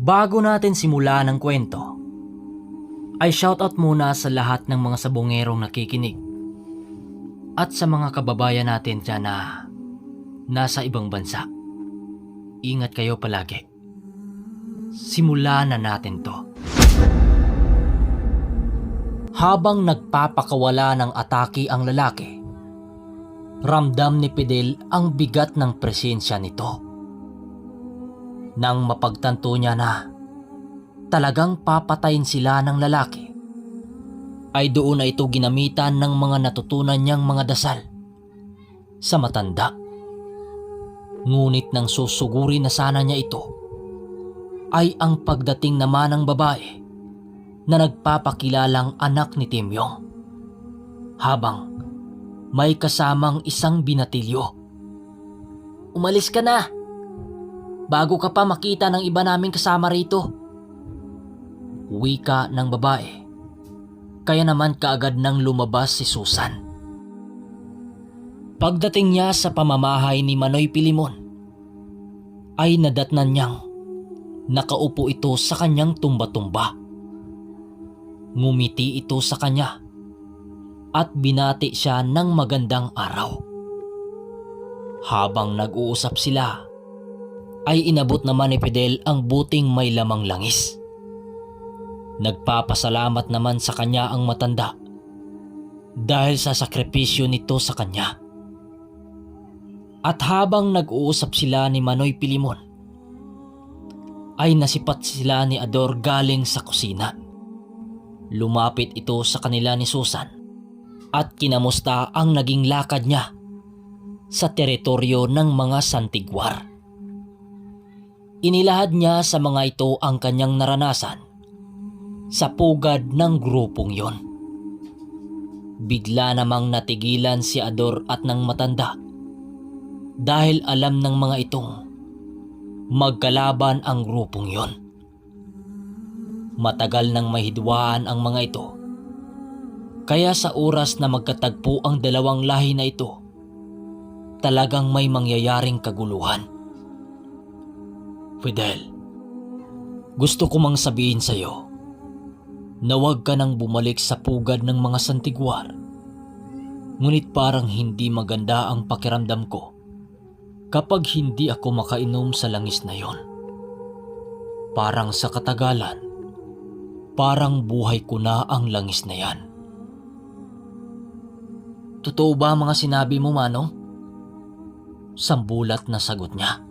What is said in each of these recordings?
Bago natin simula ng kwento, ay shoutout muna sa lahat ng mga sabongerong nakikinig at sa mga kababayan natin dyan na nasa ibang bansa. Ingat kayo palagi. Simulan na natin to. Habang nagpapakawala ng atake ang lalaki, ramdam ni Fidel ang bigat ng presensya nito. Nang mapagtanto niya na talagang papatayin sila ng lalaki, ay doon na ito ginamitan ng mga natutunan niyang mga dasal sa matanda. Ngunit nang susuguri na sana niya ito, ay ang pagdating naman ng babae na nagpapakilalang anak ni Timyong. Habang may kasamang isang binatilyo. Umalis ka na! Bago ka pa makita ng iba naming kasama rito. Wika ng babae. Kaya naman kaagad nang lumabas si Susan. Pagdating niya sa pamamahay ni Manoy Pilimon, ay nadatnan niyang nakaupo ito sa kanyang tumba-tumba. Ngumiti ito sa kanya at binati siya ng magandang araw. Habang nag-uusap sila, ay inabot naman ni Fidel ang buting may lamang langis. Nagpapasalamat naman sa kanya ang matanda dahil sa sakripisyo nito sa kanya. At habang nag-uusap sila ni Manoy Pilimon, ay nasipat sila ni Ador galing sa kusina. Lumapit ito sa kanila ni Susan at kinamusta ang naging lakad niya sa teritoryo ng mga santigwar. Inilahad niya sa mga ito ang kanyang naranasan sa pugad ng grupong yon. Bigla namang natigilan si Ador at ng matanda dahil alam ng mga itong magkalaban ang grupong yon. Matagal nang mahidwaan ang mga ito kaya sa oras na magkatagpo ang dalawang lahi na ito, talagang may mangyayaring kaguluhan. Fidel, gusto ko mang sabihin sa iyo na huwag ka nang bumalik sa pugad ng mga santigwar. Ngunit parang hindi maganda ang pakiramdam ko kapag hindi ako makainom sa langis na yon. Parang sa katagalan, parang buhay ko na ang langis na yan. Totoo ba mga sinabi mo, Manong? Sambulat na sagot niya.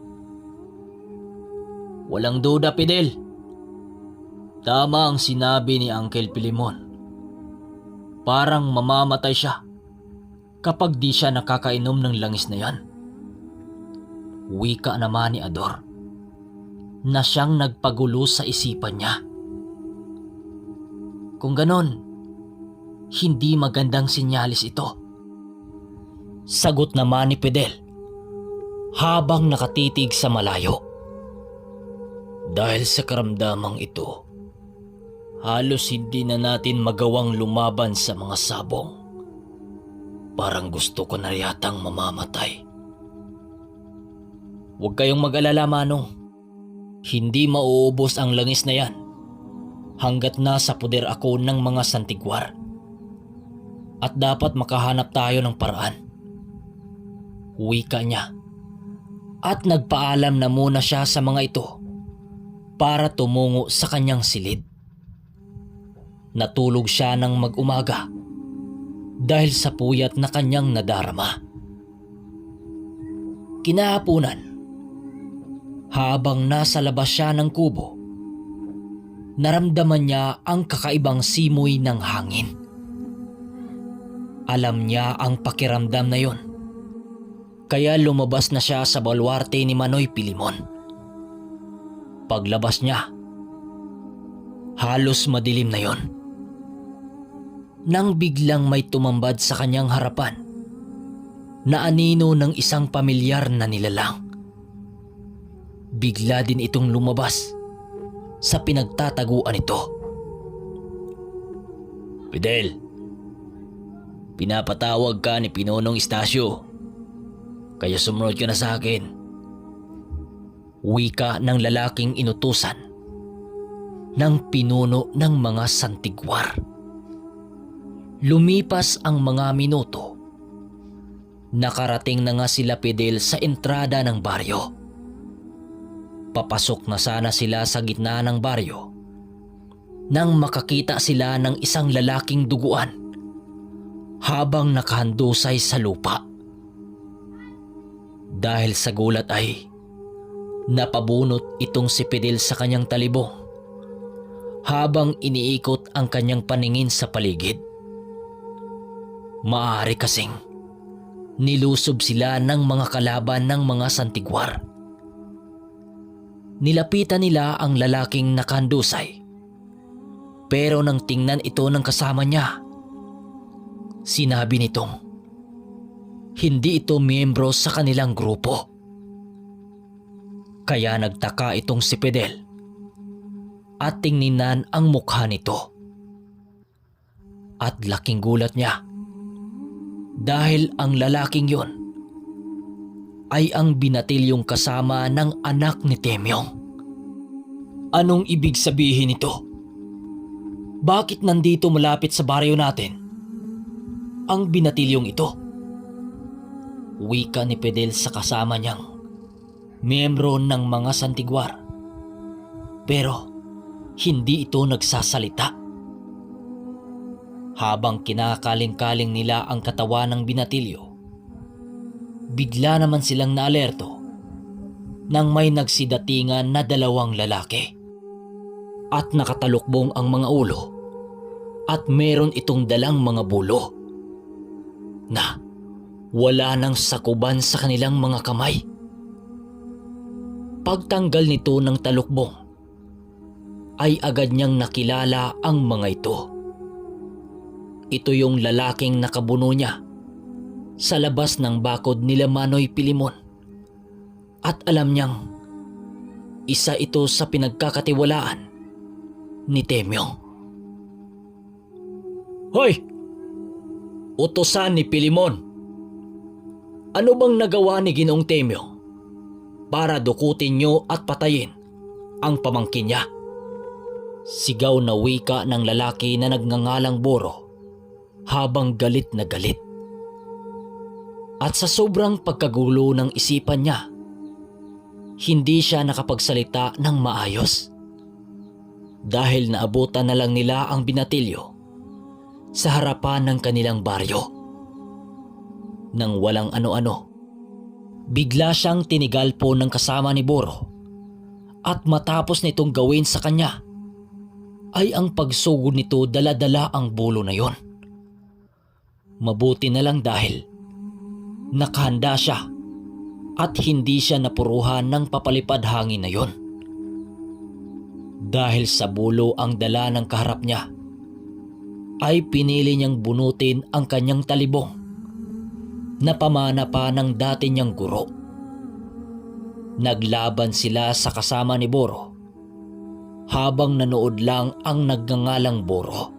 Walang duda, Fidel. Tama ang sinabi ni Uncle Pilimon. Parang mamamatay siya kapag di siya nakakainom ng langis na yan. Wika naman ni Ador na siyang nagpagulo sa isipan niya. Kung ganon, hindi magandang sinyalis ito. Sagot naman ni Fidel habang nakatitig sa malayo. Dahil sa karamdamang ito, halos hindi na natin magawang lumaban sa mga sabong. Parang gusto ko na yatang mamamatay. Huwag kayong mag-alala, Manong. Hindi mauubos ang langis na yan hanggat nasa puder ako ng mga santigwar. At dapat makahanap tayo ng paraan wika niya. At nagpaalam na muna siya sa mga ito para tumungo sa kanyang silid. Natulog siya ng mag-umaga dahil sa puyat na kanyang nadarama. Kinahapunan, habang nasa labas siya ng kubo, naramdaman niya ang kakaibang simoy ng hangin. Alam niya ang pakiramdam na yon kaya lumabas na siya sa balwarte ni Manoy Pilimon. Paglabas niya, halos madilim na yon. Nang biglang may tumambad sa kanyang harapan na anino ng isang pamilyar na nilalang. Bigla din itong lumabas sa pinagtataguan nito. Fidel, pinapatawag ka ni Pinonong Istasyo kaya sumunod ka na sa akin. Wika ng lalaking inutusan ng pinuno ng mga santigwar. Lumipas ang mga minuto. Nakarating na nga sila Fidel sa entrada ng baryo. Papasok na sana sila sa gitna ng baryo nang makakita sila ng isang lalaking duguan habang nakahandusay sa lupa. Dahil sa gulat ay napabunot itong si Fidel sa kanyang talibong habang iniikot ang kanyang paningin sa paligid. Maaari kasing nilusob sila ng mga kalaban ng mga santigwar. Nilapitan nila ang lalaking nakahandusay. Pero nang tingnan ito ng kasama niya, sinabi nitong hindi ito miyembro sa kanilang grupo. Kaya nagtaka itong si Fidel at tingninan ang mukha nito. At laking gulat niya dahil ang lalaking yon ay ang binatilyong kasama ng anak ni Temyong. Anong ibig sabihin nito? Bakit nandito malapit sa baryo natin? Ang binatilyong ito. Wika ni Fidel sa kasama niyang miyembro ng mga santigwar. Pero hindi ito nagsasalita. Habang kinakaling-kaling nila ang katawan ng binatilyo, bigla naman silang naalerto nang may nagsidatingan na dalawang lalaki. At nakatalukbong ang mga ulo at meron itong dalang mga bulo na wala nang sakuban sa kanilang mga kamay. Pagtanggal nito ng talukbong, ay agad niyang nakilala ang mga ito. Ito yung lalaking nakabuno niya sa labas ng bakod nila Manoy Pilimon. At alam niyang isa ito sa pinagkakatiwalaan ni Temyong. Hoy! Utosan ni Pilimon. Ano bang nagawa ni Ginoong Temyong para dukutin niyo at patayin ang pamangkin niya? Sigaw na wika ng lalaki na nagngangalang Boro habang galit na galit. At sa sobrang pagkagulo ng isipan niya, hindi siya nakapagsalita ng maayos. Dahil naabutan na lang nila ang binatilyo sa harapan ng kanilang baryo. Nang walang ano-ano, bigla siyang tinigalpo ng kasama ni Boro at matapos nitong gawin sa kanya ay ang pagsugod nito daladala ang bulo na yon. Mabuti na lang dahil nakahanda siya at hindi siya napuruhan ng papalipad hangin na yon. Dahil sa bulo ang dala ng kaharap niya, ay pinili niyang bunutin ang kanyang talibong na pamana pa ng dati niyang guro. Naglaban sila sa kasama ni Boro habang nanood lang ang nagngangalang Boro.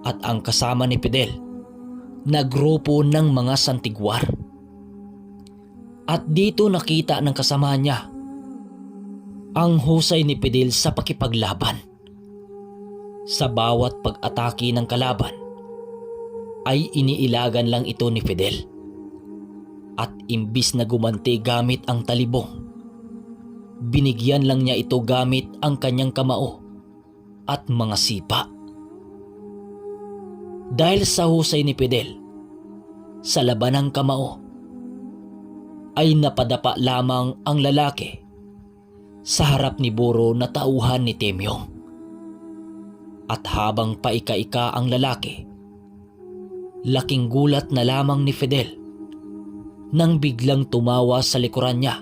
At ang kasama ni Fidel na grupo ng mga santigwar. At dito nakita ng kasama niya ang husay ni Fidel sa pakipaglaban. Sa bawat pag-atake ng kalaban ay iniilagan lang ito ni Fidel. At imbis na gumanti gamit ang talibong, binigyan lang niya ito gamit ang kanyang kamao at mga sipa. Dahil sa husay ni Fidel, sa labanang kamao, ay napadapa lamang ang lalaki sa harap ni Buro na tauhan ni Temyong. At habang paika-ika ang lalaki, laking gulat na lamang ni Fidel nang biglang tumawa sa likuran niya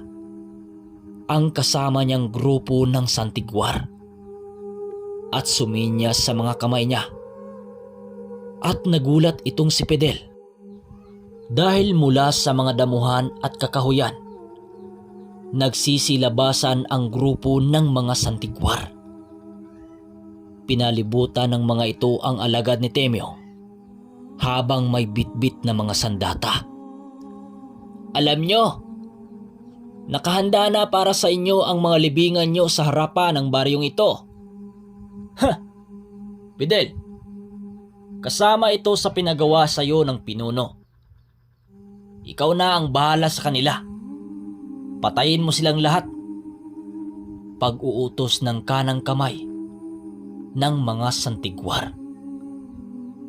ang kasama niyang grupo ng santigwar at suminya sa mga kamay niya. At nagulat itong si Fidel dahil mula sa mga damuhan at kakahuyan nagsisilabasan ang grupo ng mga santigwar. Pinalibutan ng mga ito ang alagad ni Temyo habang may bitbit na mga sandata. Alam nyo, nakahanda na para sa inyo ang mga libingan nyo sa harapan ng baryong ito. Ha! Fidel, kasama ito sa pinagawa sa iyo ng pinuno. Ikaw na ang bahala sa kanila. Patayin mo silang lahat. Pag-uutos ng kanang kamay ng mga santigwar.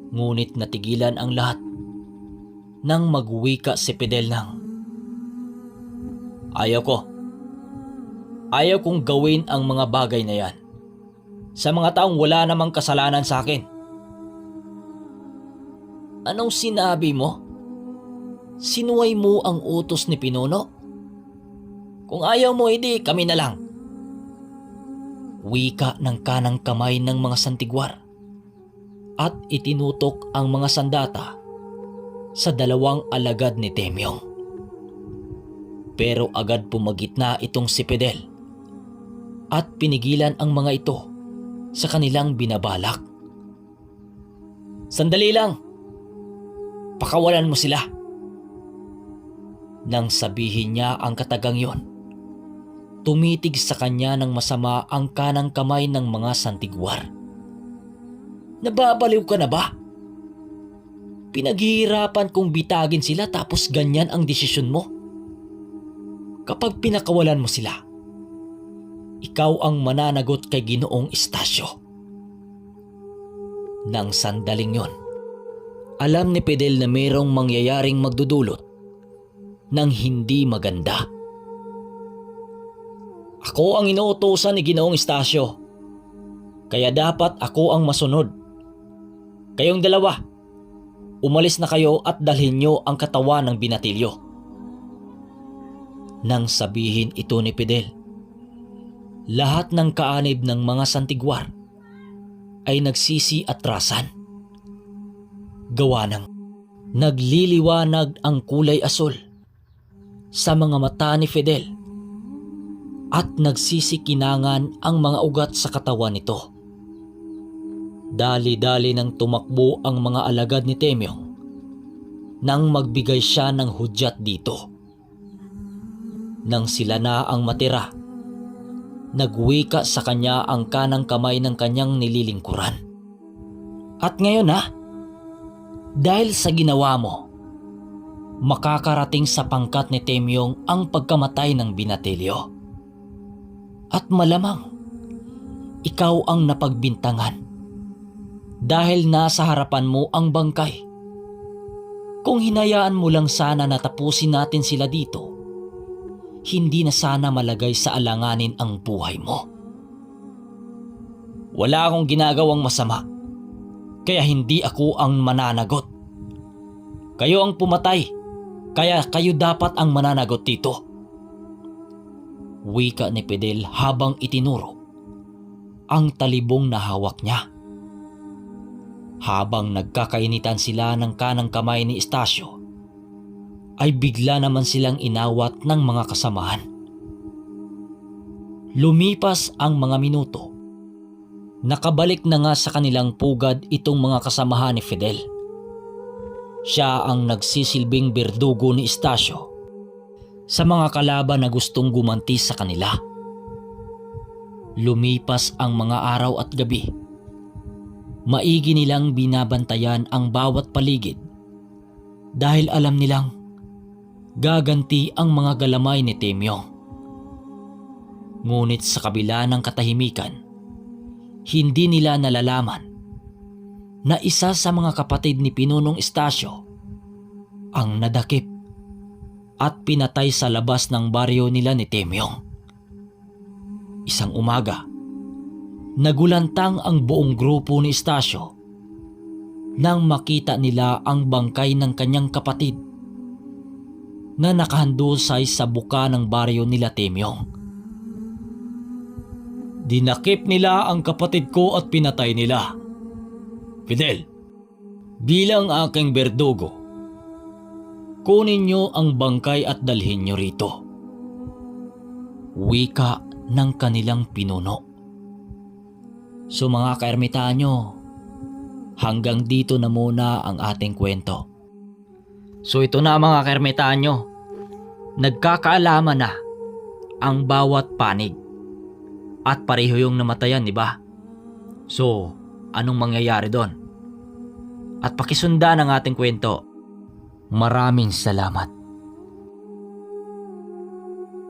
Ngunit natigilan ang lahat nang magwika si Fidel ng Ayaw ko. Ayaw kong gawin ang mga bagay na yan. Sa mga taong wala namang kasalanan sa akin. Anong sinabi mo? Sinuway mo ang utos ni Pinuno? Kung ayaw mo, edi kami na lang. Wika ng kanang kamay ng mga santigwar at itinutok ang mga sandata sa dalawang alagad ni Temyong. Pero agad pumagitna itong si Fidel at pinigilan ang mga ito sa kanilang binabalak. Sandali lang! Pakawalan mo sila! Nang sabihin niya ang katagang yon, tumitig sa kanya ng masama ang kanang kamay ng mga santigwar. Nababaliw ka na ba? Pinaghihirapan kong bitagin sila tapos ganyan ang desisyon mo. Kapag pinakawalan mo sila, ikaw ang mananagot kay Ginoong Istasyo. Nang sandaling yon, alam ni Pedel na mayroong mangyayaring magdudulot ng hindi maganda. Ako ang inuutosan ni Ginoong Istasyo, kaya dapat ako ang masunod. Kayong dalawa, umalis na kayo at dalhin nyo ang katawan ng binatilyo. Nang sabihin ito ni Fidel, lahat ng kaanib ng mga santigwar ay nagsisi atrasan. Gawa ng nagliliwanag ang kulay asul sa mga mata ni Fidel at nagsisikinangan ang mga ugat sa katawan nito. Dali-dali nang tumakbo ang mga alagad ni Temyong nang magbigay siya ng hudyat dito. Nang sila na ang matira, nagwika sa kanya ang kanang kamay ng kanyang nililingkuran. At ngayon ha, dahil sa ginawa mo, makakarating sa pangkat ni Temyong ang pagkamatay ng binatilyo. At malamang, ikaw ang napagbintangan dahil nasa harapan mo ang bangkay. Kung hinayaan mo lang sana na tapusin natin sila dito, hindi na sana malagay sa alanganin ang buhay mo. Wala akong ginagawang masama, kaya hindi ako ang mananagot. Kayo ang pumatay, kaya kayo dapat ang mananagot dito. Wika ni Pedel habang itinuro ang talibong na hawak niya. Habang nagkakainitan sila ng kanang kamay ni Estasyo, ay bigla naman silang inawat ng mga kasamahan. Lumipas ang mga minuto. Nakabalik na nga sa kanilang pugad itong mga kasamahan ni Fidel. Siya ang nagsisilbing berdugo ni Estasyo sa mga kalaban na gustong gumanti sa kanila. Lumipas ang mga araw at gabi maigi nilang binabantayan ang bawat paligid dahil alam nilang gaganti ang mga galamay ni Temyong. Ngunit sa kabila ng katahimikan, hindi nila nalalaman na isa sa mga kapatid ni Pinunong Estasyo ang nadakip at pinatay sa labas ng baryo nila ni Temyong. Isang umaga, nagulantang ang buong grupo ni Estasyo nang makita nila ang bangkay ng kanyang kapatid na nakahandusay sa buka ng baryo nila Temyong. Dinakip nila ang kapatid ko at pinatay nila. Fidel, bilang aking berdugo, kunin niyo ang bangkay at dalhin niyo rito. Wika ng kanilang pinuno. So mga kaermitanyo, hanggang dito na muna ang ating kwento. So ito na mga kaermitanyo, nagkakaalaman na ang bawat panig at pareho yung namatayan, di ba? So, anong mangyayari doon? At pakisundan ang ating kwento. Maraming salamat.